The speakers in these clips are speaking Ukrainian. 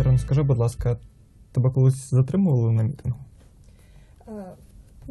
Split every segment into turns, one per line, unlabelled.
Ірина, скажи, будь ласка, тебе колись затримували на мітингу?
Е,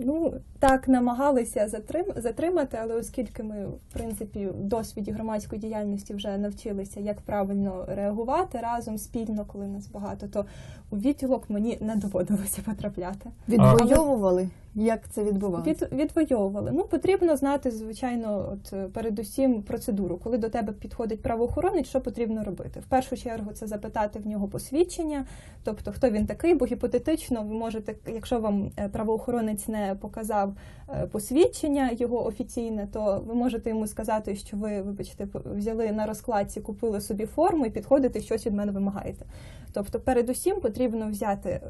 Ну, так намагалися затрим, затримати, але оскільки ми, в принципі, в досвіді громадської діяльності вже навчилися, як правильно реагувати разом спільно, коли нас багато, то у відділок мені не доводилося потрапляти.
Відвоювали? Як це відбувалося?
Від, відвоювали. Ну, потрібно знати, звичайно, от е, передусім процедуру. Коли до тебе підходить правоохоронець, що потрібно робити? В першу чергу це запитати в нього посвідчення, тобто хто він такий, бо гіпотетично ви можете, якщо вам е, правоохоронець не показав е, посвідчення його офіційне, то ви можете йому сказати, що ви, вибачте, взяли на розкладці, купили собі форму і підходите, щось від мене вимагаєте. Тобто, передусім потрібно взяти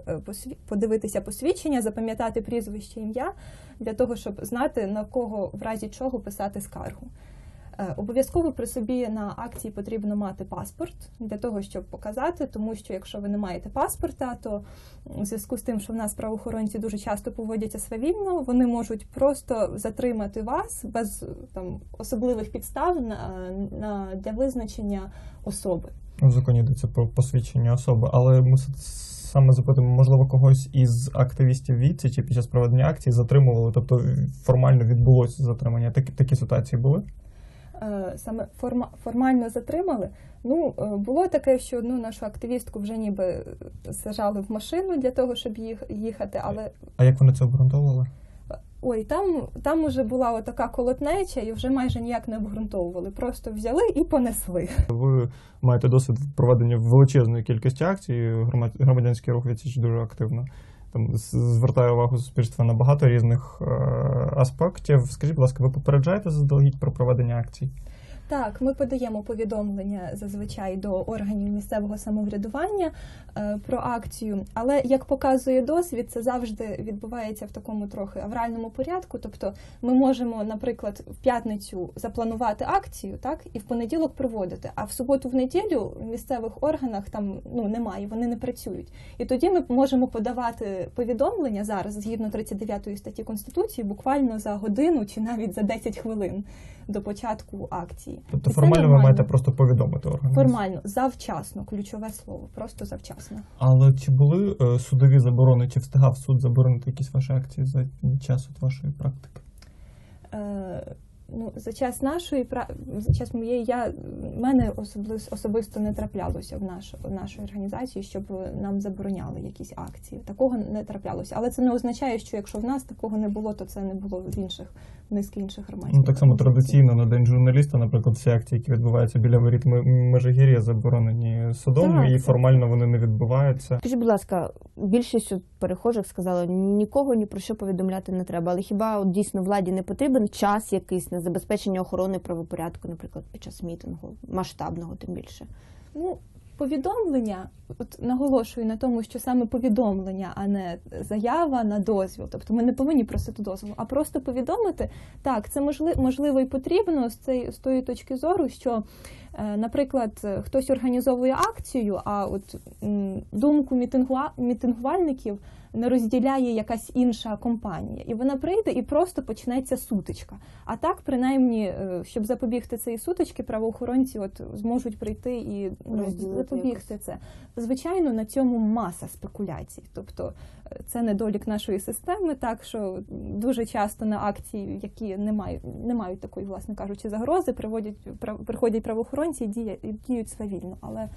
подивитися посвідчення, запам'ятати прізвище ім'я для того, щоб знати на кого в разі чого писати скаргу. Е, Обов'язково при собі на акції потрібно мати паспорт для того, щоб показати, тому що якщо ви не маєте паспорта, то в зв'язку з тим, що в нас правоохоронці дуже часто поводяться свавільно, вони можуть просто затримати вас без там особливих підстав на, на для визначення особи.
Ну, В законі йдеться про посвідчення особи, але ми саме запитуємо, можливо, когось із активістів віці чи під час проведення акції затримували, тобто формально відбулося затримання. Такі, такі ситуації були?
Е, саме форма, формально затримали. Ну, е, було таке, що одну нашу активістку вже ніби сажали в машину для того, щоб їх, їхати, але
А як вони це обґрунтовували?
Ой, там, там уже була отака колотнеча і вже майже ніяк не обґрунтовували. Просто взяли і понесли.
Ви маєте досвід проведення величезної кількості акцій. громад- Громадянський рух відсіч дуже активно там звертає увагу суспільства на багато різних е, аспектів. Скажіть, будь ласка, ви попереджаєте заздалегідь про проведення акцій?
Так, ми подаємо повідомлення зазвичай до органів місцевого самоврядування е, про акцію, але як показує досвід, це завжди відбувається в такому трохи авральному порядку. Тобто, ми можемо, наприклад, в п'ятницю запланувати акцію, так і в понеділок проводити. А в суботу, в неділю в місцевих органах там ну немає, вони не працюють. І тоді ми можемо подавати повідомлення зараз згідно 39 статті конституції, буквально за годину чи навіть за 10 хвилин до початку акції.
Тобто формально ви маєте просто повідомити органи.
Формально, завчасно, ключове слово, просто завчасно.
Але чи були е, судові заборони, чи встигав суд заборонити якісь ваші акції за час от вашої практики?
Е, ну, за час нашої за час моєї я мене особисто, особисто не траплялося в, наш, в нашій організації, щоб нам забороняли якісь акції. Такого не траплялося. Але це не означає, що якщо в нас такого не було, то це не було в інших в низки інших громадських.
Ну так само традиційно на день журналіста, наприклад, всі акції, які відбуваються біля воріт Межигір'я, заборонені судом,
Так,
і
це-
формально вони не відбуваються.
Скажіть, будь ласка, більшість перехожих сказала, нікого ні про що повідомляти не треба. Але хіба от дійсно владі не потрібен час якийсь на забезпечення охорони правопорядку, наприклад, під час мітингу, масштабного тим більше?
Ну, повідомлення, от наголошую на тому, що саме повідомлення, а не заява на дозвіл. Тобто ми не повинні просити дозволу, а просто повідомити. Так, це можливо можливо і потрібно з цієї з тої точки зору, що, наприклад, е, хтось організовує акцію, а от думку мітингувальників не розділяє якась інша компанія, і вона прийде і просто почнеться сутичка. А так, принаймні, е, щоб запобігти цієї сутички, правоохоронці от зможуть прийти і ну,
Розділити
запобігти це. Звичайно, на цьому маса спекуляцій. Тобто е, це недолік нашої системи, так що дуже часто на акції, які не мають, не мають такої, власне кажучи, загрози, приводять приходять правоохоронці і діють, і діють свавільно. Але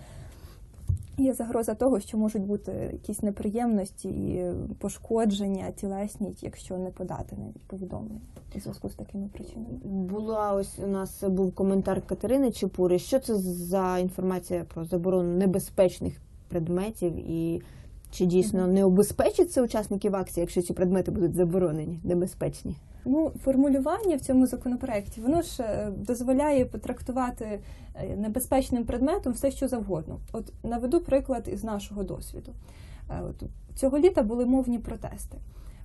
Є загроза того, що можуть бути якісь неприємності і пошкодження тілесні, якщо не подати навіть повідомлення у зв'язку з такими причинами.
Була ось у нас був коментар Катерини Чепури. Що це за інформація про заборону небезпечних предметів і чи дійсно не обезпечиться учасників акції, якщо ці предмети будуть заборонені, небезпечні?
Ну, формулювання в цьому законопроекті воно ж е, дозволяє потрактувати е, небезпечним предметом все, що завгодно. От наведу приклад із нашого досвіду. Е, От цього літа були мовні протести.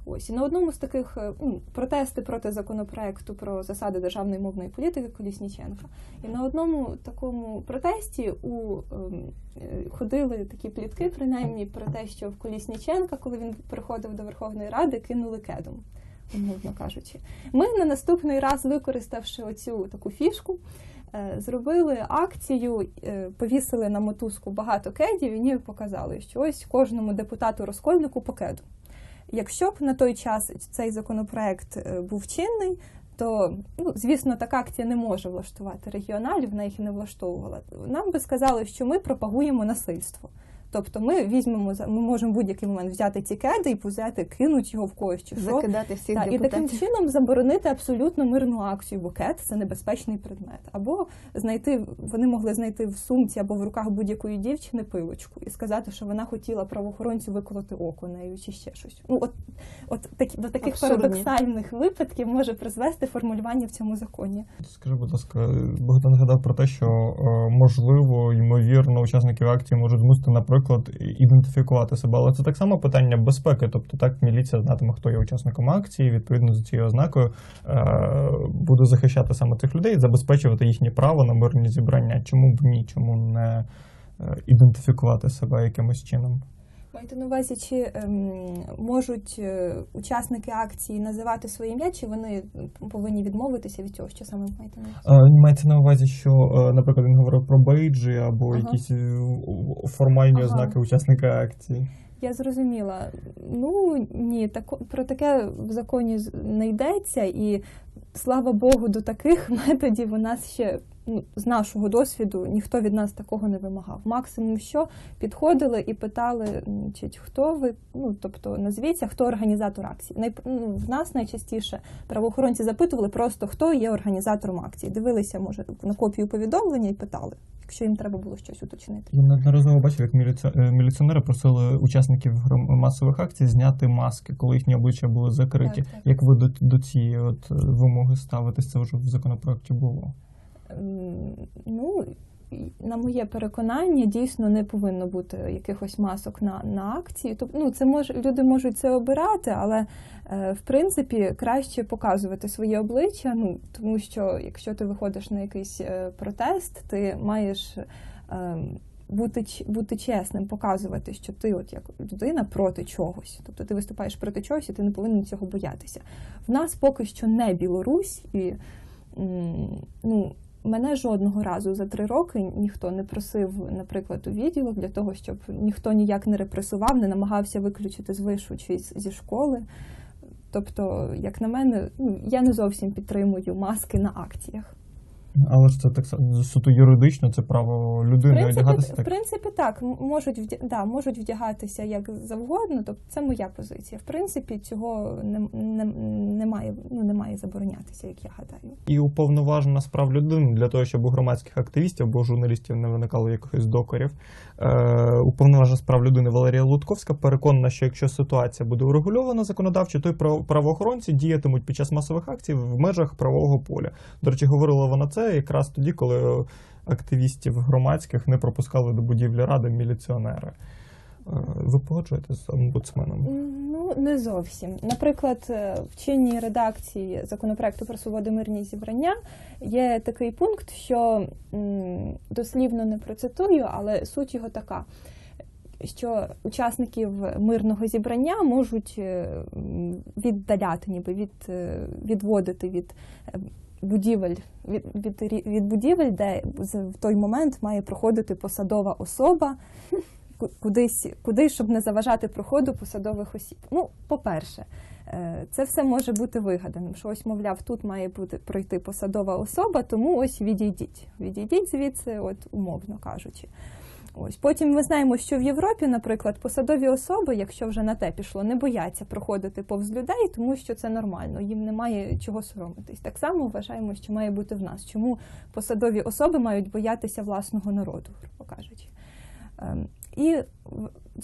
Ось і на одному з таких е, ну, протести проти законопроекту про засади державної мовної політики Колісніченка. І на одному такому протесті у ем, е, ходили такі плітки, принаймні про те, що в Колісніченка, коли він приходив до Верховної Ради, кинули кедом умовно кажучи. Ми на наступний раз, використавши оцю таку фішку, Е, Зробили акцію, повісили на мотузку багато кедів і показали, що ось кожному депутату розкольнику по кеду. Якщо б на той час цей законопроект е, був чинний, то ну, звісно, така акція не може влаштувати регіоналів, вона їх і не влаштовувала. Нам би сказали, що ми пропагуємо насильство. Тобто ми візьмемо за- ми можемо в будь-який момент взяти ці кеди і взяти, кинуть його в когось чи що.
Закидати всіх
Так, і таким чином заборонити абсолютно мирну акцію. Букет це небезпечний предмет. Або знайти вони могли знайти в сумці або в руках будь-якої дівчини пилочку і сказати, що вона хотіла правоохоронцю виколоти око нею чи ще щось. Ну от, от такі до таких
Абсурдні.
парадоксальних випадків може призвести формулювання в цьому законі.
Скажи, будь ласка, Богдан згадав про те, що е, можливо, ймовірно, учасників акції можуть змусити, наприклад, ідентифікувати себе. Але це так само питання безпеки. Тобто, так міліція знатиме, хто є учасником акції, відповідно за цією ознакою е, буде захищати саме цих людей, забезпечувати їхнє право на мирні зібрання. Чому б ні? Чому не е, ідентифікувати себе якимось чином?
Маєте на увазі, чи ем, можуть е, учасники акції називати своє ім'я, чи вони повинні відмовитися від цього? Що саме маєте на увазі?
Е, Мається на увазі, що, е, наприклад, він говорив про бейджі або
Ага.
якісь е, формальні
Ага.
ознаки учасника акції.
Я зрозуміла. Ну ні, тако про таке в законі не йдеться, і слава Богу, до таких методів у нас ще ну, з нашого досвіду ніхто від нас такого не вимагав. Максимум, що підходили і питали, значить, хто ви, ну тобто назвіться, хто організатор акції. Най, ну, в нас найчастіше правоохоронці запитували просто хто є організатором акції. Дивилися, може, на копію повідомлення і питали, якщо їм треба було щось уточнити.
Я неодноразово бачив, як міліці... е, міліціонери просили учасників масових акцій зняти маски, коли їхні обличчя були закриті.
Так, так.
Як ви до, до цієї от вимоги ставитесь? Це вже в законопроекті було.
Ем, Ну, на моє переконання, дійсно не повинно бути якихось масок на, на акції. Тобто, ну, це може люди можуть це обирати, але е, в принципі краще показувати своє обличчя. Ну тому що якщо ти виходиш на якийсь е, протест, ти маєш. Е, бути, бути чесним, показувати, що ти, от як людина, проти чогось. Тобто ти виступаєш проти чогось, і ти не повинен цього боятися. В нас поки що не Білорусь, і ну, мене жодного разу за три роки ніхто не просив, наприклад, у відділок для того, щоб ніхто ніяк не репресував, не намагався виключити з вишу чи зі школи. Тобто, як на мене, ну, я не зовсім підтримую маски на акціях.
Але ж це так суто юридично, це право
В
людини
принципі,
одягатися
в принципі, так можуть вдя... да, можуть вдягатися як завгодно. Тобто це моя позиція. В принципі, цього не, не, немає, ну, немає заборонятися, як я гадаю.
І уповноважена з прав людини для того, щоб у громадських активістів або журналістів не виникало якихось докорів. Е, уповноважена з прав людини Валерія Лутковська переконана, що якщо ситуація буде урегульована законодавчо, то й прав- правоохоронці діятимуть під час масових акцій в межах правового поля. До речі, говорила вона це якраз тоді, коли активістів громадських не пропускали до будівлі ради міліціонери. Е, Ви погоджуєтесь з омбудсменом?
Ну не зовсім. Наприклад, е, в чинній редакції законопроекту про свободу мирні зібрання є такий пункт, що дослівно не процитую, але суть його така. Що учасників мирного зібрання можуть е, віддаляти, ніби від, відводити від будівель від, від, від будівель, де в той момент має проходити посадова особа, ку- кудись, кудись, щоб не заважати проходу посадових осіб. Ну, по-перше, е, це все може бути вигаданим. Що ось, мовляв, тут має бути пройти посадова особа, тому ось відійдіть. Відійдіть звідси, от умовно кажучи. Ось потім ми знаємо, що в Європі, наприклад, посадові особи, якщо вже на те пішло, не бояться проходити повз людей, тому що це нормально, їм немає чого соромитись. Так само вважаємо, що має бути в нас. Чому посадові особи мають боятися власного народу, грубо кажучи. Ем, І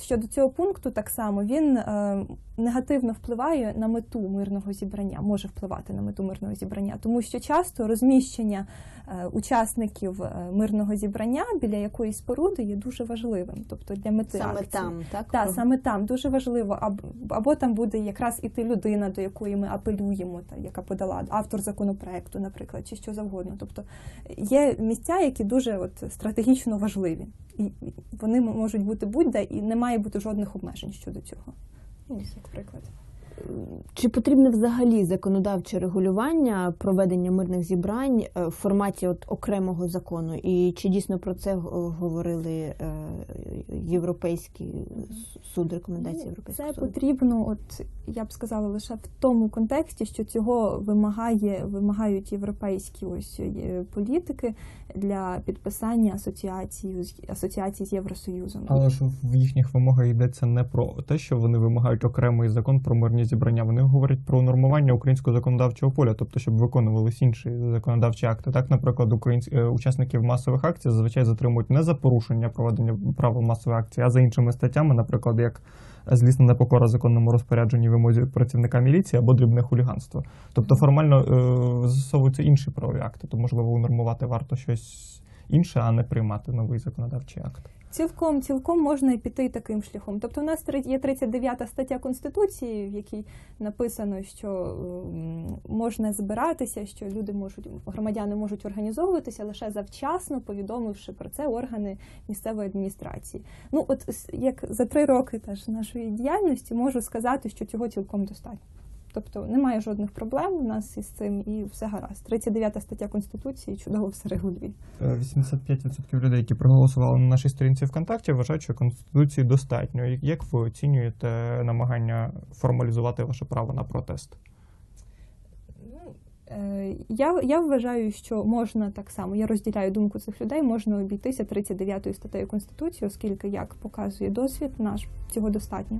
щодо цього пункту, так само він е, негативно впливає на мету мирного зібрання, може впливати на мету мирного зібрання, тому що часто розміщення е, учасників е, мирного зібрання біля якоїсь споруди є дуже важливим. Тобто для мети
Саме
акції.
там, так?
Так, саме там дуже важливо, або, або там буде якраз іти людина, до якої ми апелюємо, та яка подала автор законопроекту, наприклад, чи що завгодно. Тобто є місця, які дуже от стратегічно важливі, і вони можуть бути будь-де, і не має бути жодних обмежень щодо цього. Ну, ось як приклад.
Чи потрібне взагалі законодавче регулювання проведення мирних зібрань е, в форматі от окремого закону? І чи дійсно про це говорили е, європейський суд рекомендації
Ну,
європейського
Це
суду?
потрібно, от я б сказала, лише в тому контексті, що цього вимагає, вимагають європейські ось е, політики для підписання асоціації з асоціації з Євросоюзом.
Але ж в їхніх вимогах йдеться не про те, що вони вимагають окремий закон про мирні зібрання. Вони говорять про нормування українського законодавчого поля, тобто щоб виконувались інші законодавчі акти. Так, наприклад, українсь... е, учасників масових акцій зазвичай затримують не за порушення проведення правил масової акції, а за іншими статтями, наприклад, як злісна непокора законному розпорядженні вимозі працівника міліції або дрібне хуліганство. Тобто формально е, застосовуються інші правові акти, то можливо унормувати варто щось інше, а не приймати новий законодавчий акт.
Цілком, цілком можна і піти таким шляхом. Тобто, в нас є 39 стаття Конституції, в якій написано, що можна збиратися, що люди можуть, громадяни можуть організовуватися лише завчасно, повідомивши про це органи місцевої адміністрації. Ну, от як за три роки теж нашої діяльності можу сказати, що цього цілком достатньо. Тобто немає жодних проблем у нас із цим, і все гаразд. 39 стаття Конституції чудово все регулює.
Е, 85% людей, які проголосували на нашій сторінці ВКонтакті, вважають, що конституції достатньо. Як ви оцінюєте намагання формалізувати ваше право на протест?
Е, Я, я вважаю, що можна так само, я розділяю думку цих людей, можна обійтися 39 статтею Конституції, оскільки, як показує досвід наш, цього достатньо.